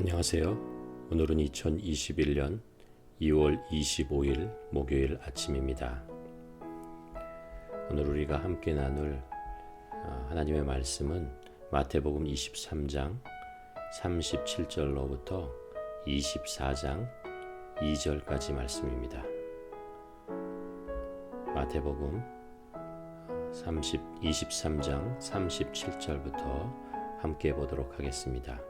안녕하세요. 오늘은 2021년 2월 25일 목요일 아침입니다. 오늘 우리가 함께 나눌 어, 하나님의 말씀은 마태복음 23장 37절로부터 24장 2절까지 말씀입니다. 마태복음 30, 23장 37절부터 함께 보도록 하겠습니다.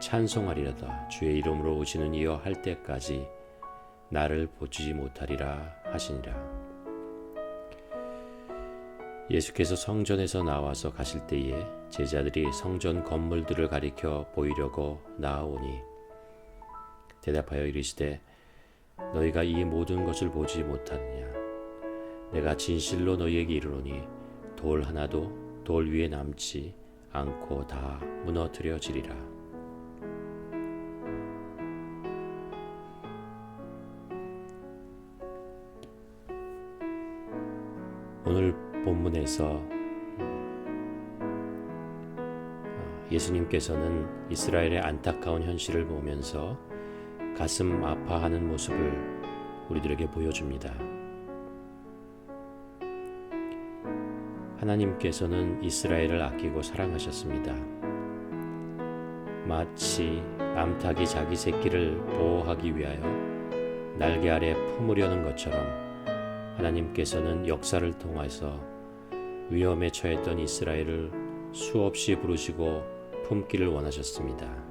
찬송하리라다. 주의 이름으로 오시는 이여 할 때까지 나를 보지 못하리라 하시니라. 예수께서 성전에서 나와서 가실 때에 제자들이 성전 건물들을 가리켜 보이려고 나아오니 대답하여 이르시되 너희가 이 모든 것을 보지 못하느냐? 내가 진실로 너희에게 이르노니 돌 하나도 돌 위에 남지 않고 다 무너뜨려지리라 오늘 본문에서 어, 예수님께서는 이스라엘의 안타까운 현실을 보면서 가슴 아파하는 모습을 우리들에게 보여줍니다. 하나님께서는 이스라엘을 아끼고 사랑하셨습니다. 마치 암탉이 자기 새끼를 보호하기 위하여 날개 아래 품으려는 것처럼 하나님께서는 역사를 통해서 위험에 처했던 이스라엘을 수없이 부르시고 품기를 원하셨습니다.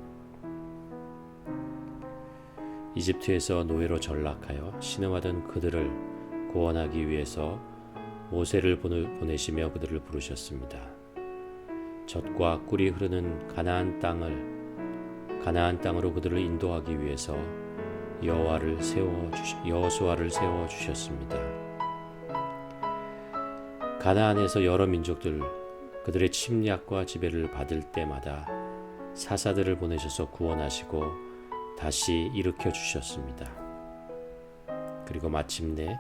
이집트에서 노예로 전락하여 신음하던 그들을 구원하기 위해서 모세를 보내시며 그들을 부르셨습니다. 젖과 꿀이 흐르는 가나안 땅을 가나안 땅으로 그들을 인도하기 위해서 여호와를 세워 여호수아를 세워 주셨습니다. 가나안에서 여러 민족들 그들의 침략과 지배를 받을 때마다 사사들을 보내셔서 구원하시고 다시 일으켜 주셨습니다. 그리고 마침내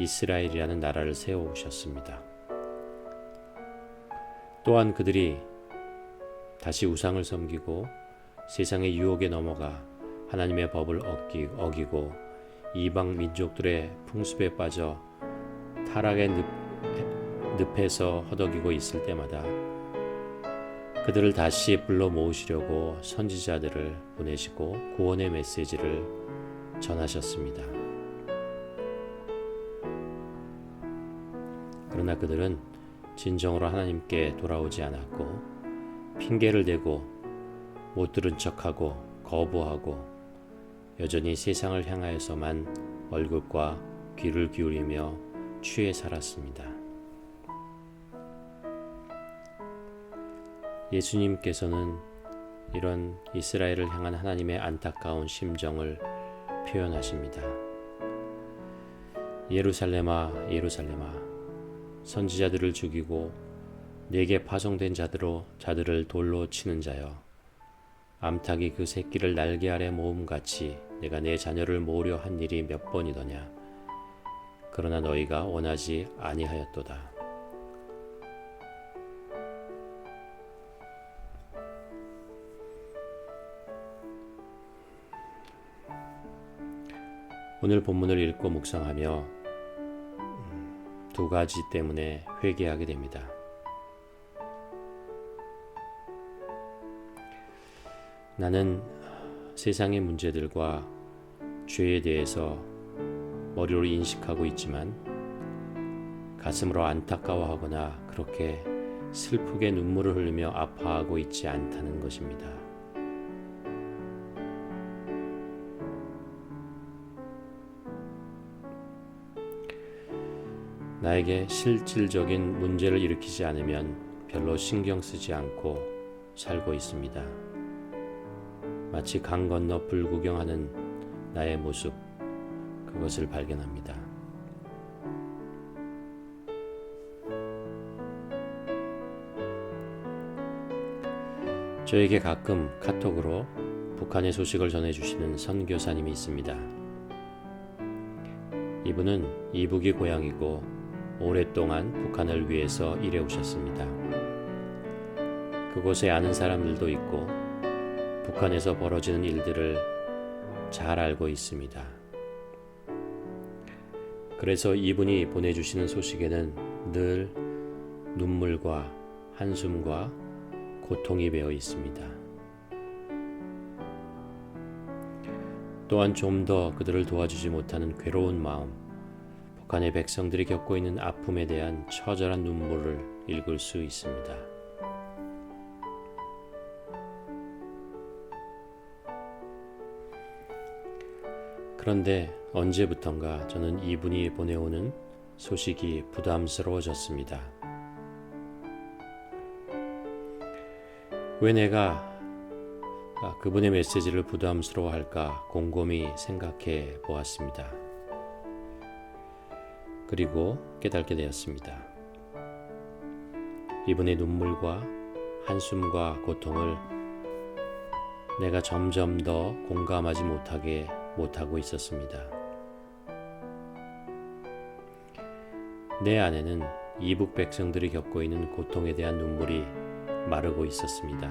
이스라엘이라는 나라를 세워 오셨습니다. 또한 그들이 다시 우상을 섬기고 세상의 유혹에 넘어가 하나님의 법을 어기고 이방 민족들의 풍습에 빠져 타락의 늪 늪에서 허덕이고 있을 때마다 그들을 다시 불러 모으시려고 선지자들을 보내시고 구원의 메시지를 전하셨습니다. 그러나 그들은 진정으로 하나님께 돌아오지 않았고 핑계를 대고 못 들은 척하고 거부하고 여전히 세상을 향하여서만 얼굴과 귀를 기울이며 취해 살았습니다. 예수님께서는 이런 이스라엘을 향한 하나님의 안타까운 심정을 표현하십니다. 예루살렘아, 예루살렘아, 선지자들을 죽이고 내게 파송된 자들로 자들을 돌로 치는 자여, 암탉이 그 새끼를 날개 아래 모음같이 내가 내 자녀를 모으려 한 일이 몇 번이더냐. 그러나 너희가 원하지 아니하였도다. 오늘 본문을 읽고 묵상하며 음, 두 가지 때문에 회개하게 됩니다. 나는 세상의 문제들과 죄에 대해서 머리로 인식하고 있지만 가슴으로 안타까워하거나 그렇게 슬프게 눈물을 흘리며 아파하고 있지 않다는 것입니다. 나에게 실질적인 문제를 일으키지 않으면 별로 신경 쓰지 않고 살고 있습니다. 마치 강 건너 불 구경하는 나의 모습 그것을 발견합니다. 저에게 가끔 카톡으로 북한의 소식을 전해주시는 선교사님이 있습니다. 이분은 이북이 고향이고 오랫동안 북한을 위해서 일해 오셨습니다. 그곳에 아는 사람들도 있고 북한에서 벌어지는 일들을 잘 알고 있습니다. 그래서 이분이 보내주시는 소식에는 늘 눈물과 한숨과 고통이 배어 있습니다. 또한 좀 더 그들을 도와주지 못하는 괴로운 마음, 북한의 백성들이 겪고 있는 아픔에 대한 처절한 눈물을 읽을 수 있습니다. 그런데 언제부턴가 저는 이분이 보내오는 소식이 부담스러워졌습니다. 왜 내가 그분의 메시지를 부담스러워할까 곰곰이 생각해 보았습니다. 그리고 깨닫게 되었습니다. 이분의 눈물과 한숨과 고통을 내가 점점 더 공감하지 못하게 못하고 있었습니다. 내 안에는 이북 백성들이 겪고 있는 고통에 대한 눈물이 마르고 있었습니다.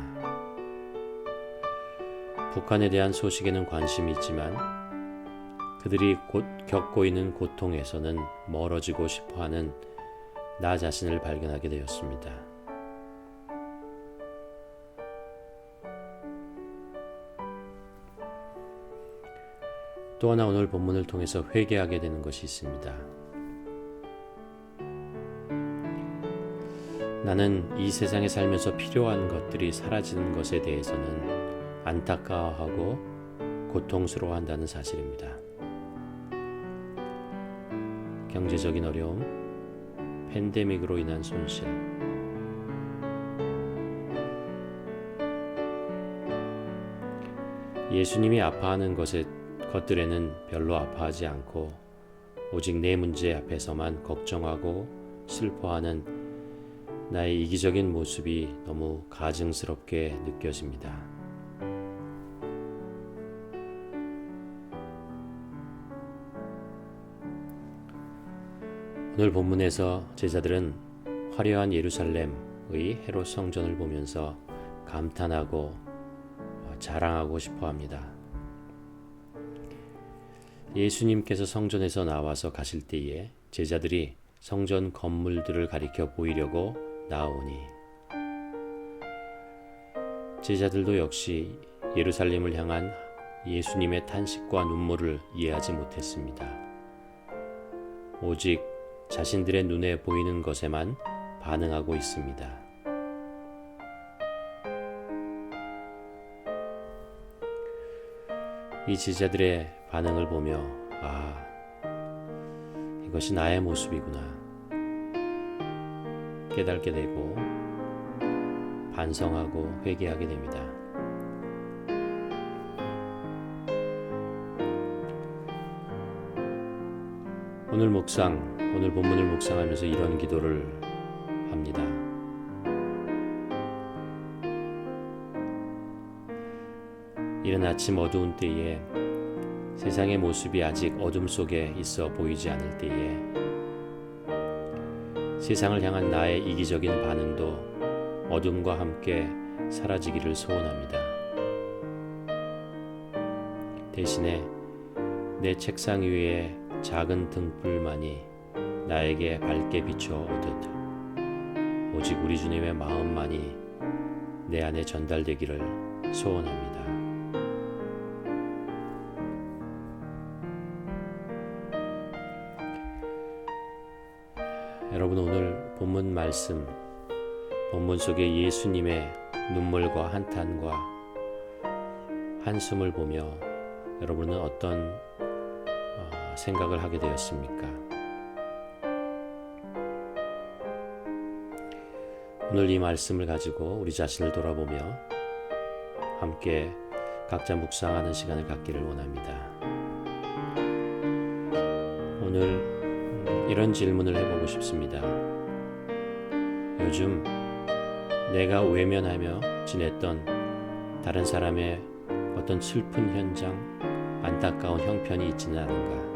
북한에 대한 소식에는 관심이 있지만 그들이 곧 겪고 있는 고통에서는 멀어지고 싶어 하는 나 자신을 발견하게 되었습니다. 또 하나 오늘 본문을 통해서 회개하게 되는 것이 있습니다. 나는 이 세상에 살면서 필요한 것들이 사라지는 것에 대해서는 안타까워하고 고통스러워한다는 사실입니다. 경제적인 어려움, 팬데믹으로 인한 손실, 예수님이 아파하는 것에, 것들에는 별로 아파하지 않고 오직 내 문제 앞에서만 걱정하고 슬퍼하는 나의 이기적인 모습이 너무 가증스럽게 느껴집니다. 오늘 본문에서 제자들은 화려한 예루살렘의 헤롯 성전을 보면서 감탄하고 자랑하고 싶어 합니다. 예수님께서 성전에서 나와서 가실 때에 제자들이 성전 건물들을 가리켜 보이려고 나오니 제자들도 역시 예루살렘을 향한 예수님의 탄식과 눈물을 이해하지 못했습니다. 오직 자신들의 눈에 보이는 것에만 반응하고 있습니다. 이 제자들의 반응을 보며 아 이것이 나의 모습이구나 깨닫게 되고 반성하고 회개하게 됩니다. 오늘 묵상, 오늘 본문을 묵상하면서 이런 기도를 합니다. 이른 아침 어두운 때에 세상의 모습이 아직 어둠 속에 있어 보이지 않을 때에 세상을 향한 나의 이기적인 반응도 어둠과 함께 사라지기를 소원합니다. 대신에 내 책상 위에 작은 등불만이 나에게 밝게 비춰 오듯 오직 우리 주님의 마음만이 내 안에 전달되기를 소원합니다. 여러분 오늘 본문 말씀 본문 속에 예수님의 눈물과 한탄과 한숨을 보며 여러분은 어떤 어, 생각을 하게 되었습니까? 오늘 이 말씀을 가지고 우리 자신을 돌아보며 함께 각자 묵상하는 시간을 갖기를 원합니다. 오늘 음, 이런 질문을 해보고 싶습니다. 요즘 내가 외면하며 지냈던 다른 사람의 어떤 슬픈 현장, 안타까운 형편이 있지는 않은가?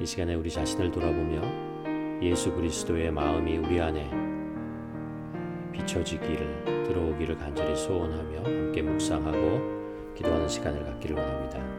이 시간에 우리 자신을 돌아보며 예수 그리스도의 마음이 우리 안에 비춰지기를 들어오기를 간절히 소원하며 함께 묵상하고 기도하는 시간을 갖기를 원합니다.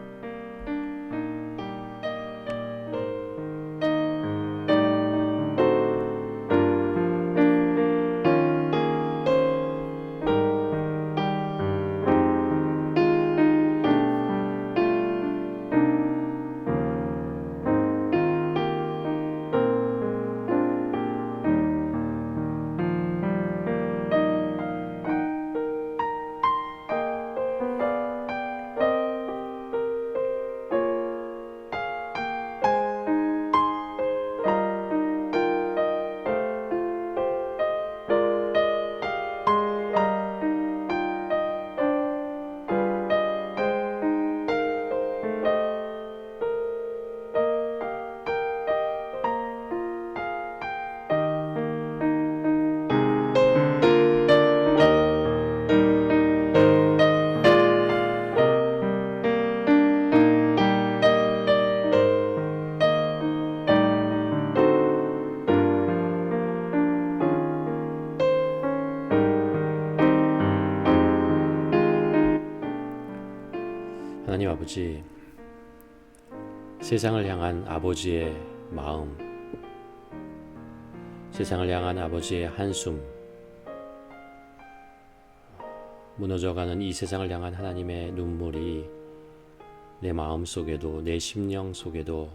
하나님 아버지, 세상을 향한 아버지의 마음, 세상을 향한 아버지의 한숨, 무너져가는 이 세상을 향한 하나님의 눈물이 내 마음 속에도 내 심령 속에도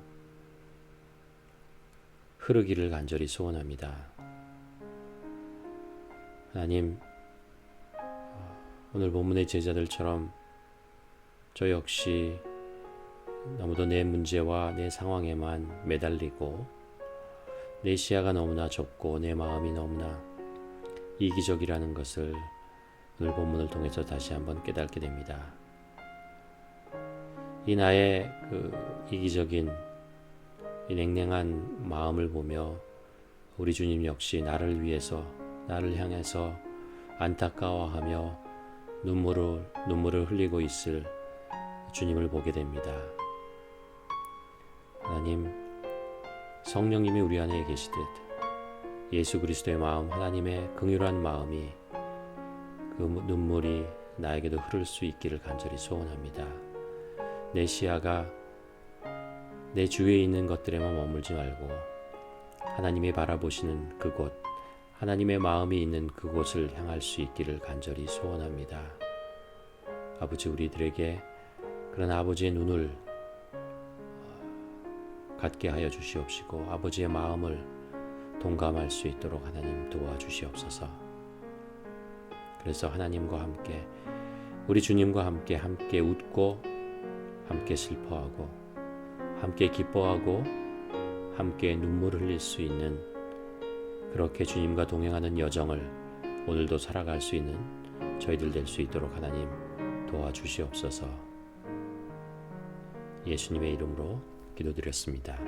흐르기를 간절히 소원합니다. 하나님, 오늘 본문의 제자들처럼 저 역시 너무도 내 문제와 내 상황에만 매달리고 내 시야가 너무나 좁고 내 마음이 너무나 이기적이라는 것을 오늘 본문을 통해서 다시 한번 깨닫게 됩니다. 이 나의 그 이기적인 이 냉랭한 마음을 보며 우리 주님 역시 나를 위해서 나를 향해서 안타까워하며 눈물을 눈물을 흘리고 있을 주님을 보게 됩니다. 하나님, 성령님이 우리 안에 계시듯 예수 그리스도의 마음, 하나님의 긍휼한 마음이 그 눈물이 나에게도 흐를 수 있기를 간절히 소원합니다. 내 시야가 내 주위에 있는 것들에만 머물지 말고 하나님이 바라보시는 그곳, 하나님의 마음이 있는 그곳을 향할 수 있기를 간절히 소원합니다. 아버지 우리들에게 그런 아버지의 눈을 갖게 하여 주시옵시고 아버지의 마음을 동감할 수 있도록 하나님 도와주시옵소서. 그래서 하나님과 함께 우리 주님과 함께 함께 웃고 함께 슬퍼하고 함께 기뻐하고 함께 눈물을 흘릴 수 있는 그렇게 주님과 동행하는 여정을 오늘도 살아갈 수 있는 저희들 될 수 있도록 하나님 도와주시옵소서. 예수님의 이름으로 기도드렸습니다.